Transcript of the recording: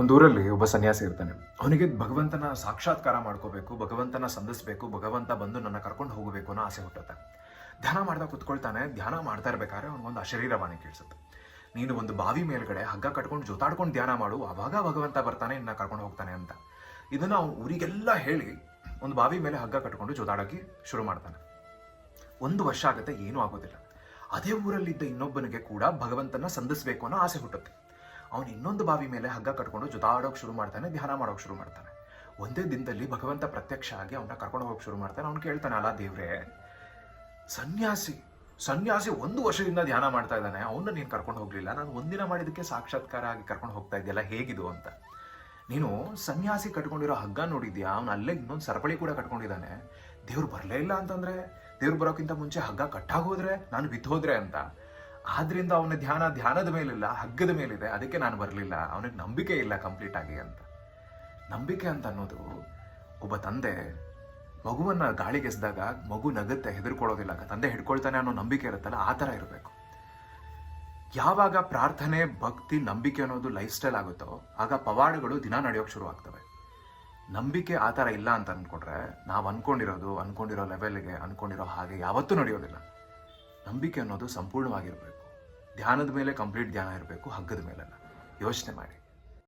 ಒಂದೂರಲ್ಲಿ ಒಬ್ಬ ಸನ್ಯಾಸಿ ಇರ್ತಾನೆ. ಅವನಿಗೆ ಭಗವಂತನ ಸಾಕ್ಷಾತ್ಕಾರ ಮಾಡ್ಕೋಬೇಕು, ಭಗವಂತನ ಸಂಧಿಸ್ಬೇಕು, ಭಗವಂತ ಬಂದು ನನ್ನ ಕರ್ಕೊಂಡು ಹೋಗಬೇಕು ಅನ್ನೋ ಆಸೆ ಹುಟ್ಟುತ್ತೆ. ಧ್ಯಾನ ಮಾಡ್ದಾಗ ಕುತ್ಕೊಳ್ತಾನೆ, ಧ್ಯಾನ ಮಾಡ್ತಾ ಇರ್ಬೇಕಾದ್ರೆ ಅವನಿಗೊಂದು ಅಶರೀರವಾಣಿ ಕೇಳಿಸುತ್ತೆ. ನೀನು ಒಂದು ಬಾವಿ ಮೇಲ್ಗಡೆ ಹಗ್ಗ ಕಟ್ಕೊಂಡು ಜೊತಾಡ್ಕೊಂಡು ಧ್ಯಾನ ಮಾಡು ಅವಾಗ ಭಗವಂತ ಬರ್ತಾನೆ ಇನ್ನ ಕರ್ಕೊಂಡು ಹೋಗ್ತಾನೆ ಅಂತ. ಇದನ್ನ ಅವ್ನು ಊರಿಗೆಲ್ಲ ಹೇಳಿ ಒಂದು ಬಾವಿ ಮೇಲೆ ಹಗ್ಗ ಕಟ್ಕೊಂಡು ಜೊತಾಡೋಕೆ ಶುರು ಮಾಡ್ತಾನೆ. ಒಂದು ವರ್ಷ ಆಗುತ್ತೆ, ಏನೂ ಆಗೋದಿಲ್ಲ. ಅದೇ ಊರಲ್ಲಿದ್ದ ಇನ್ನೊಬ್ಬನಿಗೆ ಕೂಡ ಭಗವಂತನ ಸಂಧಿಸ್ಬೇಕು ಅನ್ನೋ ಆಸೆ ಹುಟ್ಟುತ್ತೆ. ಅವನು ಇನ್ನೊಂದು ಬಾವಿ ಮೇಲೆ ಹಗ್ಗ ಕಟ್ಕೊಂಡು ಜೊತಾಡೋಕೆ ಶುರು ಮಾಡ್ತಾನೆ, ಧ್ಯಾನ ಮಾಡೋಕೆ ಶುರು ಮಾಡ್ತಾನೆ. ಒಂದೇ ದಿನದಲ್ಲಿ ಭಗವಂತ ಪ್ರತ್ಯಕ್ಷ ಆಗಿ ಅವನ್ನ ಕರ್ಕೊಂಡು ಹೋಗೋಕೆ ಶುರು ಮಾಡ್ತಾನೆ. ಅವ್ನು ಕೇಳ್ತಾನೆ ಅಲ್ಲ ದೇವ್ರೆ, ಸನ್ಯಾಸಿ ಸನ್ಯಾಸಿ ಒಂದು ವರ್ಷದಿಂದ ಧ್ಯಾನ ಮಾಡ್ತಾ ಇದ್ದಾನೆ. ಅವನ್ನ ನೀನು ಕರ್ಕೊಂಡು ಹೋಗ್ಲಿಲ್ಲ. ನಾನು ಒಂದಿನ ಮಾಡಿದಕ್ಕೆ ಸಾಕ್ಷಾತ್ಕಾರ ಆಗಿ ಕರ್ಕೊಂಡು ಹೋಗ್ತಾ ಇದೆಯಲ್ಲ ಹೇಗಿದು ಅಂತ. ನೀನು ಸನ್ಯಾಸಿ ಕಟ್ಕೊಂಡಿರೋ ಹಗ್ಗ ನೋಡಿದ್ಯಾ? ಅವನು ಅಲ್ಲೇ ಇನ್ನೊಂದು ಸರಪಳಿ ಕೂಡ ಕಟ್ಕೊಂಡಿದ್ದಾನೆ. ದೇವ್ರು ಬರಲೇ ಇಲ್ಲ ಅಂತಂದ್ರೆ, ದೇವ್ರು ಬರೋಕ್ಕಿಂತ ಮುಂಚೆ ಹಗ್ಗ ಕಟ್ಟಾಗೋದ್ರೆ ನಾನು ಬಿದ್ದೋದ್ರೆ ಅಂತ. ಆದ್ರಿಂದ ಅವನ ಧ್ಯಾನ ಧ್ಯಾನದ ಮೇಲಿಲ್ಲ, ಹಗ್ಗದ ಮೇಲಿದೆ. ಅದಕ್ಕೆ ನಾನು ಬರಲಿಲ್ಲ. ಅವನಿಗೆ ನಂಬಿಕೆ ಇಲ್ಲ ಕಂಪ್ಲೀಟ್ ಆಗಿ ಅಂತ. ನಂಬಿಕೆ ಅಂತ ಅನ್ನೋದು ಒಬ್ಬ ತಂದೆ ಮಗುವನ್ನ ಗಾಳಿಗೆಸ್ದಾಗ ಮಗು ನಗುತ್ತೆ, ಹೆದರ್ಕೊಳ್ಳೋದಿಲ್ಲ. ತಂದೆ ಹಿಡ್ಕೊಳ್ತಾನೆ ಅನ್ನೋ ನಂಬಿಕೆ ಇರುತ್ತಲ್ಲ, ಆ ಥರ ಇರಬೇಕು. ಯಾವಾಗ ಪ್ರಾರ್ಥನೆ, ಭಕ್ತಿ, ನಂಬಿಕೆ ಅನ್ನೋದು ಲೈಫ್ ಸ್ಟೈಲ್ ಆಗುತ್ತೋ, ಆಗ ಪವಾಡಗಳು ದಿನ ನಡೆಯೋಕೆ ಶುರು ಆಗ್ತವೆ. ನಂಬಿಕೆ ಆ ಥರ ಇಲ್ಲ ಅಂತ ಅಂದ್ಕೊಂಡ್ರೆ ನಾವು ಅನ್ಕೊಂಡಿರೋದು, ಅನ್ಕೊಂಡಿರೋ ಲೆವೆಲ್ಗೆ ಅನ್ಕೊಂಡಿರೋ ಹಾಗೆ ಯಾವತ್ತೂ ನಡೆಯೋದಿಲ್ಲ. ನಂಬಿಕೆ ಅನ್ನೋದು ಸಂಪೂರ್ಣವಾಗಿರಬೇಕು. ಧ್ಯಾನದ ಮೇಲೆ ಕಂಪ್ಲೀಟ್ ಧ್ಯಾನ ಇರಬೇಕು ಹಗ್ಗದ ಮೇಲೆಲ್ಲ ಯೋಚನೆ ಮಾಡಿ.